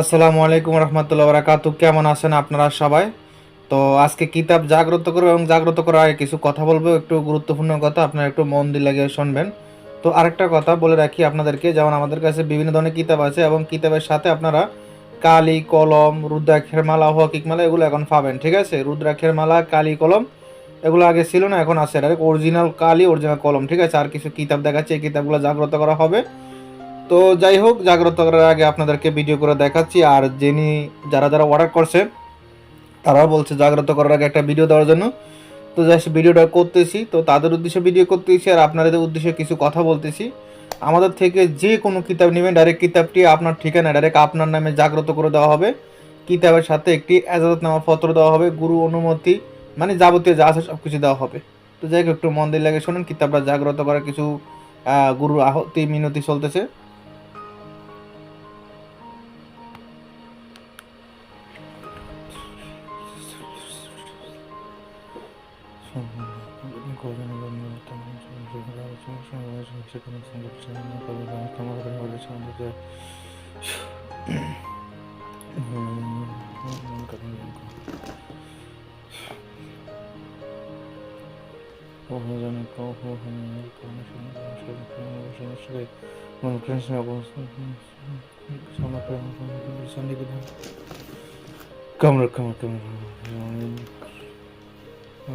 আসসালামু আলাইকুম রহমতুল্লাহ বারাকাতু। কেমন আছেন আপনারা সবাই? তো আজকে কিতাব জাগ্রত করব এবং জাগ্রত করার আগে কিছু কথা বলব, একটু গুরুত্বপূর্ণ কথা, আপনারা একটু মন দিয়ে লাগিয়ে শুনবেন। তো আরেকটা কথা বলে রাখি আপনাদেরকে, যেমন আমাদের কাছে বিভিন্ন ধরনের কিতাব আছে এবং কিতাবের সাথে আপনারা কালি, কলম, রুদ্রাক্ষের মালা হকিক মালা, এগুলো এখন পাবেন, ঠিক আছে? রুদ্রাক্ষের মালা, কালি, কলম, এগুলো আগে ছিল না, এখন আছে। ডাইরেক্ট অরিজিনাল কালি অরিজিনাল কলম, ঠিক আছে? আর কিছু কিতাব দেখাচ্ছে, এই কিতাবগুলো জাগ্রত করা হবে। তো যাই হোক, জাগ্রত করার আগে আপনাদেরকে ভিডিও করে দেখাচ্ছি। আর যিনি, যারা যারা অর্ডার করছে তারাও বলছে জাগ্রত করার আগে একটা ভিডিও দেওয়ার জন্য। তো জাস্ট ভিডিওটা করতেছি, তো তাদের উদ্দেশ্যে ভিডিও করতেছি, আর আপনাদের উদ্দেশ্যে কিছু কথা বলতেছি। আমাদের থেকে যে কোনো কিতাব নেবেন ডাইরেক্ট কিতাবটি আপনার ঠিকানা ডাইরেক্ট আপনার নামে জাগ্রত করে দেওয়া হবে। কিতাবের সাথে একটি এজাজতনামা পত্র দেওয়া হবে, গুরু অনুমতি মানে যাবতীয় যা আছে সব কিছু দেওয়া হবে। তো যাই হোক, একটু মন দিয়ে লাগে শোনেন, কিতাবটা জাগ্রত করার কিছু গুরুর আহতি মিনতি চলতেছে। Mano, crunch na bolsa. Só uma perna. Câmera, câmera, câmera. তো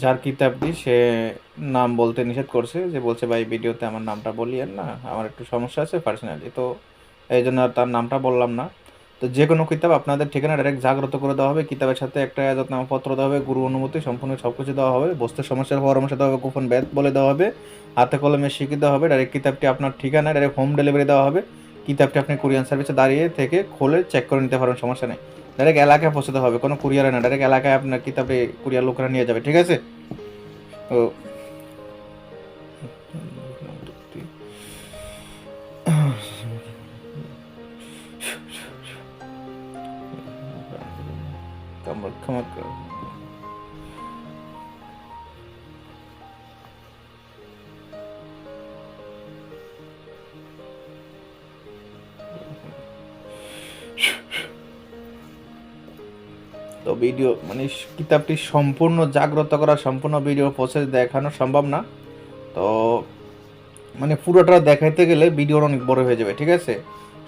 যার কিতাবটি সে নাম বলতে নিষেধ করছে, যে বলছে, ভাই, ভিডিওতে আমার নামটা বলিয়েন না, আমার একটু সমস্যা আছে পার্সোনালি তো এই জন্য তার নামটা বললাম না। তো যে কোনো কিতাব আপনাদের ঠিকানা ডাইরেক্ট জাগ্রত করে দেওয়া হবে, কিতাবের সাথে একটা পত্র দেওয়া হবে, গুরু অনুমতি সম্পূর্ণ সব কিছু দেওয়া হবে, বসতে সমস্যার পরামর্শ দেওয়া হবে, গোপন ব্যাধ বলে দেওয়া হবে, হাতে কলমে শিখিয়ে দেওয়া হবে ডাইরেক্ট কিতাবটি আপনার ঠিকানা ডাইরেক্ট হোম ডেলিভারি দেওয়া হবে, কিতাবটি আপনি কুরিয়ান সার্ভিসে দাঁড়িয়ে থেকে খোলে চেক করে নিতে পারেন, সমস্যা নেই। ডাইরেক্ট এলাকায় পৌঁছাতে হবে, কোনো কুরিয়ারে না ডাইরেক্ট এলাকায় আপনার কিতাবে কুরিয়ার লোকরা নিয়ে যাবে, ঠিক আছে? তো কামড় কামড় কর। তো ভিডিও মানে কিতাবটি সম্পূর্ণ জাগ্রত করা, সম্পূর্ণ ভিডিও প্রসেস দেখানো সম্ভব না তো মানে পুরোটা দেখাইতে গেলে ভিডিওর অনেক বড় হয়ে যাবে, ঠিক আছে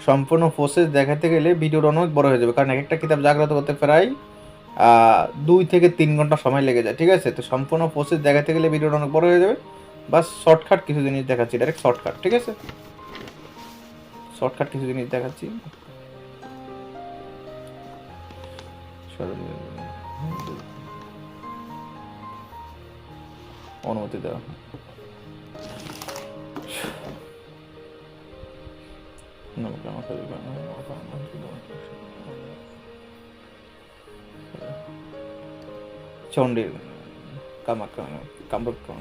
সম্পূর্ণ প্রসেস দেখাতে গেলে ভিডিওর অনেক বড় হয়ে যাবে, কারণ এক একটা কিতাব জাগ্রত করতে প্রায় দুই থেকে তিন ঘণ্টা সময় লেগে যায়, ঠিক আছে? তো সম্পূর্ণ প্রসেস দেখাতে গেলে ভিডিওটা অনেক বড় হয়ে যাবে। বাস শর্টকাট কিছু জিনিস দেখাচ্ছি ডাইরেক্ট শর্টকাট ঠিক আছে? শর্টকাট কিছু জিনিস দেখাচ্ছি। অনুমতি দেওয়া। చూడండి కమక్క కమక్క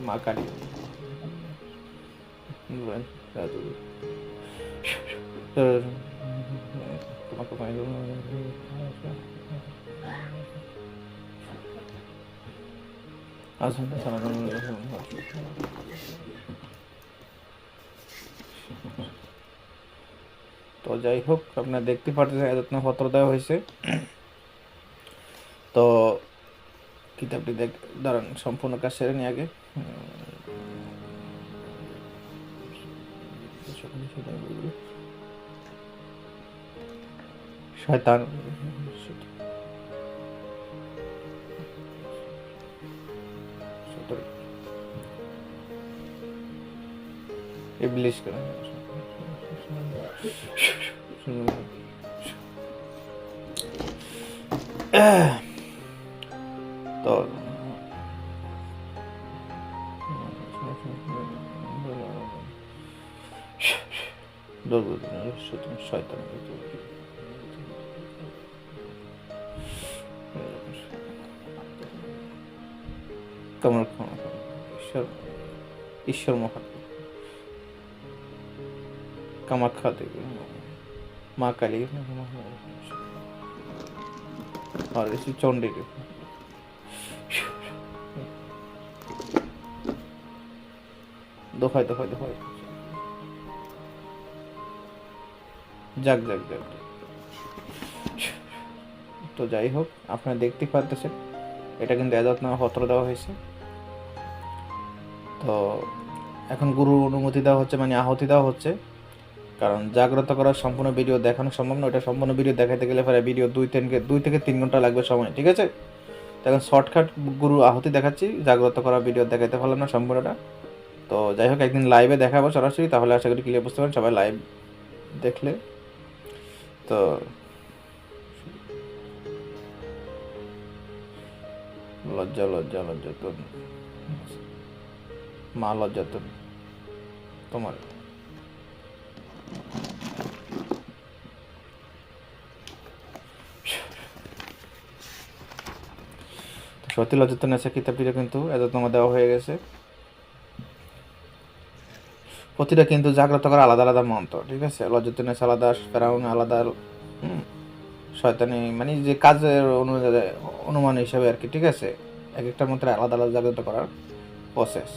మాకాడి ಅದು ಅದು যাই হোক আপনার দেখতে পাচ্ছেন এতক্ষণ পত্র দেওয়া হয়েছে। তো কিতাবটি দেখ, দাঁড়ান, সম্পূর্ণ কাজ সেরে নিই আগে। শয়তান। ইবলিশ করে। তো শয়তান তোমার ক্ষমা করো। ঈশ্বর ঈশ্বর মহান কামাখ্যা দেবী মা কালী। আর এসি চণ্ডী দেবী দোহাই যাক যাক যাক যাক। তো যাই হোক, আপনারা দেখতে পারতেছেন। এটা কিন্তু এজাত নামে পত্র দেওয়া হয়েছে। তো এখন গুরুর অনুমতি দেওয়া হচ্ছে মানে আহতি দেওয়া হচ্ছে। কারণ জাগ্রত করার সম্পূর্ণ ভিডিও দেখানো সম্ভব না ওটা সম্পূর্ণ ভিডিও দেখাতে গেলে পরে ভিডিও দুই তিন, দুই থেকে তিন ঘণ্টা লাগবে সময়, ঠিক আছে? এখন শর্টকাট গুরু আহতি দেখাচ্ছি, জাগ্রত করা ভিডিও দেখাতে পারলাম না সম্পূর্ণটা। তো যাই হোক, একদিন লাইভে দেখাবো সরাসরি, তাহলে আশা করি ক্লিয়ার বুঝতে পারেন সবাই লাইভ দেখলে। তো লজ্জা লজ্জা লজ্জা মা লজ্জা তোমার। সত্যি লজ্জাতন আছে কিতাবটিটা কিন্তু তোমার দেওয়া হয়ে গেছে। প্রতিটা কিন্তু জাগ্রত করা আলাদা আলাদা মন্ত্র, ঠিক আছে? লজ্জাতনেস আলাদা, ফেরাউন আলাদা শয়তানি মানে যে কাজের অনুযায়ী, অনুমান হিসাবে আর কি, ঠিক আছে? এক একটা মন্ত্রে আলাদা আলাদা জাগ্রত করার প্রসেস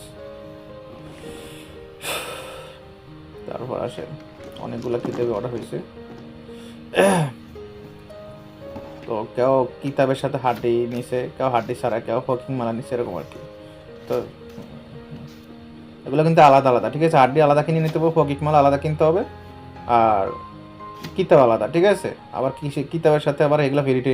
তারপর আসে অনেকগুলো কিতাবে অর্ডার হয়েছে। তো কেউ কিতাবের সাথে হাড্ডি নিছে, কেউ হাড্ডি ছাড়া, কেউ হকিং মালা নিছে, এরকম আর কি। তো, এগুলো কিন্তু আলাদা আলাদা, ঠিক আছে? হাড্ডি আলাদা কিনে নিতে হবে ফকিক মালা আলাদা কিনতে হবে, আর কিতাব আলাদা, ঠিক আছে? আবার কিতাবের সাথে আবার এগুলো ভেরিটি